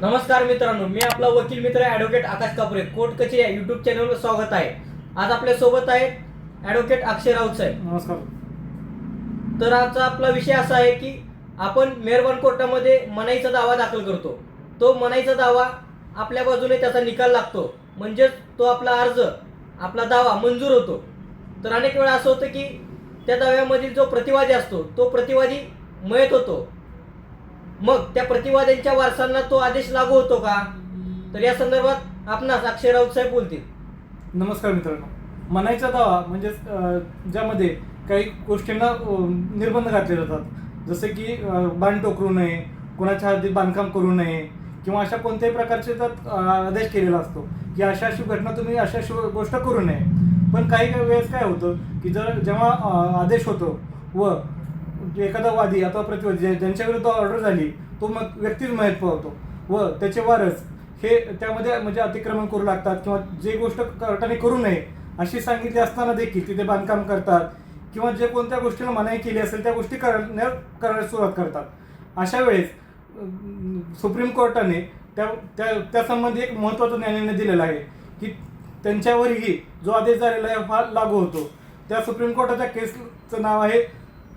नमस्कार मित्रांनो मी आपला वकील मित्र ॲडव्होकेट आकाश कापुरे कोर्ट कचेरी या युट्यूब चॅनलवर स्वागत आहे. आज आपल्यासोबत आहेत ॲडव्होकेट अक्षय राऊत साहेब. नमस्कार. तर आजचा आपला विषय असा आहे की आपण मेहरबान कोर्टामध्ये मनाईचा दावा दाखल करतो. तो मनाईचा दावा आपल्या बाजूने त्याचा निकाल लागतो. म्हणजेच तो आपला अर्ज आपला दावा मंजूर होतो. तर अनेक वेळा असं होतं की त्या दाव्यामधील जो प्रतिवादी असतो तो प्रतिवादी मयत होतो. मग त्या प्रतिवाद्यांच्या वारसांना तो आदेश लागू होतो का? तर या संदर्भात आपणास अक्षय राऊत साहेब बोलतील. नमस्कार मित्रांनो. मनाईचा दावा म्हणजे ज्यामध्ये काही गोष्टींना निर्बंध घातले जातात. जसे की बाण टोकरू नये कोणाच्या हद्दीत बांधकाम करू नये किंवा अशा कोणत्याही प्रकारचे त्यात आदेश केलेला असतो की अशा अशी घटना तुम्ही अशा अशी गोष्ट करू नये. पण काही काही वेळेस काय होतं की जर जेव्हा आदेश होतो व एखादा वादी अथवा प्रतिवादी ज्यांच्या विरुद्ध ऑर्डर झाली तो मग व्यक्तीच माहीत पावतो व त्याचे वारस हे त्यामध्ये म्हणजे अतिक्रमण करू लागतात किंवा जे गोष्ट कर्टाने करू नये अशी सांगितली असताना देखील तिथे बांधकाम करतात किंवा जे कोणत्या गोष्टीला मनाई केली असेल त्या गोष्टी करण्या करायला सुरुवात करतात. अशा वेळेस सुप्रीम कोर्टाने त्या त्या त्यासंबंधी एक महत्त्वाचा निर्णय दिलेला आहे की त्यांच्यावरही जो आदेश झालेला आहे हा लागू होतो. त्या सुप्रीम कोर्टाच्या केसचं नाव आहे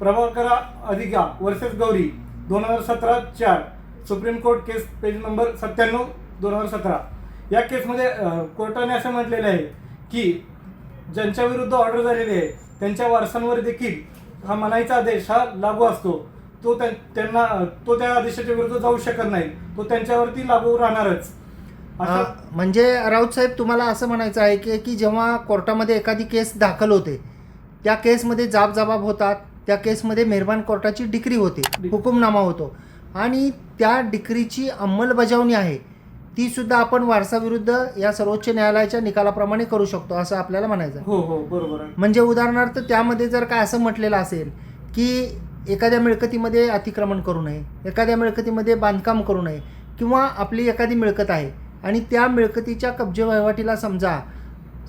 प्रभाकरा अधिका वर्सेस गौरी दोन हजार सतरा चार supreme court case page number सत्त्याण्णव दोन हजार सतरा. या केसमध्ये कोर्टाने असं म्हटलेलं आहे की ज्यांच्या विरुद्ध ऑर्डर झालेली आहे त्यांच्या वारसांवर देखील हा मनाईचा आदेश हा लागू असतो. तो त्या- त्यांना तो त्या आदेशाच्या विरुद्ध जाऊ शकत नाही. तो त्यांच्यावरती लागू राहणारच. म्हणजे राऊत साहेब तुम्हाला असं म्हणायचं आहे की की जेव्हा कोर्टामध्ये एखादी केस दाखल होते त्या केसमध्ये जाब जबाब होतात त्या केसमध्ये मेहरबान कोर्टाची डिक्री होते हुकुमनामा होतो. आणि त्या डिक्रीची अंमलबजावणी आहे ती सुद्धा आपण वारसाविरुद्ध या सर्वोच्च न्यायालयाच्या निकालाप्रमाणे करू शकतो असं आपल्याला म्हणायचं. हो हो बरोबर आहे. म्हणजे उदाहरणार्थ त्यामध्ये जर काय असं म्हटलेलं असेल की एखाद्या मिळकतीमध्ये अतिक्रमण करू नये एखाद्या मिळकतीमध्ये बांधकाम करू नये किंवा आपली एखादी मिळकत आहे आणि त्या मिळकतीच्या कब्जे वहिवाटीला समजा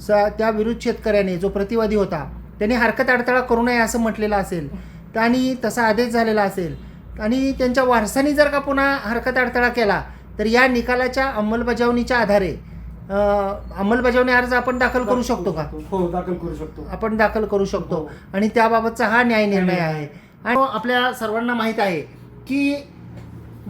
स त्या विरुद्ध शेतकऱ्याने जो प्रतिवादी होता त्याने हरकत अडथळा करू नये असं म्हटलेलं असेल. आणि तसा आदेश झालेला असेल. आणि त्यांच्या वारसांनी जर का पुन्हा हरकत अडथळा केला तर या निकालाच्या अंमलबजावणीच्या आधारे अंमलबजावणी अर्ज आपण दाखल करू शकतो का? हो दाखल करू शकतो. आपण दाखल करू शकतो. हो. आणि त्याबाबतचा हा न्याय निर्णय आहे. आणि आपल्या सर्वांना माहीत आहे की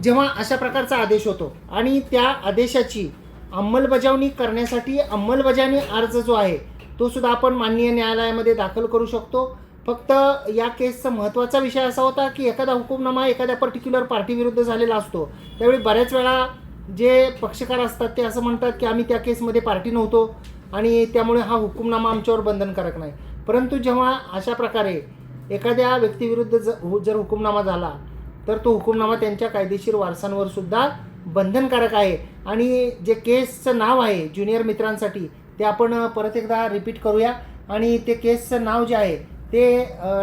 जेव्हा अशा प्रकारचा आदेश होतो आणि त्या आदेशाची अंमलबजावणी करण्यासाठी अंमलबजावणी अर्ज जो आहे तो सुद्धा आपण माननीय न्यायालयामध्ये दाखल करू शकतो. फक्त या केसचा महत्त्वाचा विषय असा होता की एखादा हुकूमनामा एखाद्या पर्टिक्युलर पार्टीविरुद्ध झालेला असतो. त्यावेळी बऱ्याच वेळा जे पक्षकार असतात ते असं म्हणतात की आम्ही त्या केसमध्ये पार्टी नव्हतो आणि त्यामुळे हा हुकूमनामा आमच्यावर बंधनकारक नाही. परंतु जेव्हा अशा प्रकारे एखाद्या व्यक्तीविरुद्ध ज जर हुकूमनामा झाला तर तो हुकूमनामा त्यांच्या कायदेशीर वारसांवर सुद्धा बंधनकारक आहे. आणि जे केसचं नाव आहे ज्युनियर मित्रांसाठी ते आपण परत एकदा रिपीट करूया. आणि ते केसचं नाव जे आहे ते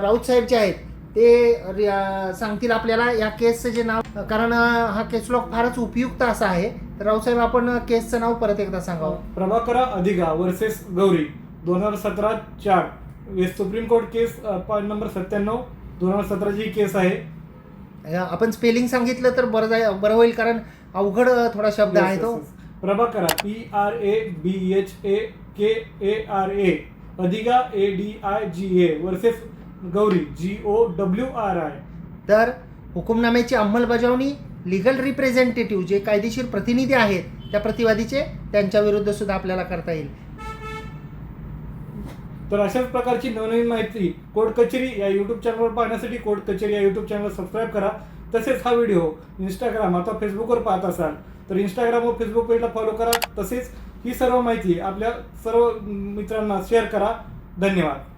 राऊत साहेब जे आहेत ते सांगतील आपल्याला या केसचं जे नाव. कारण हा केस लॉक फारच उपयुक्त असा आहे. तर राऊत साहेब आपण केसचं नाव परत एकदा सांगावं. प्रभाकरा अधिका वर्सेस गौरी दोन हजार सतरा चार. Supreme court case point number सत्त्याण्णव दोन हजार सतराची ही केस आहे. आपण स्पेलिंग सांगितलं तर बरं जाय बरं होईल कारण अवघड थोडा शब्द आहे तो. Prabhakara P R A B H A K A R A अधिका A D I G A versus Gauri. G O W R I तर हुकुमनाम्याची अंमलबजावणी लिगल रिप्रेझेंटेटिव्ह जे कायदेशीर प्रतिनिधी आहेत त्या प्रतिवादीचे त्यांच्या विरुद्ध सुद्धा आपल्याला करता येईल. तर अशाच प्रकारची नवनवीन माहिती कोर्ट कचेरी या युट्यूब चॅनलवर पाहण्यासाठी कोर्ट कचेरी या युट्यूब चॅनल सबस्क्राईब करा. तसेच हा व्हिडिओ इंस्टाग्राम अथवा फेसबुकवर पाहत असाल. तर इंस्टाग्राम व फेसबुक पेजला फॉलो करा. तसेच ही सर्व माहिती आपल्या सर्व मित्रांना शेअर करा. धन्यवाद.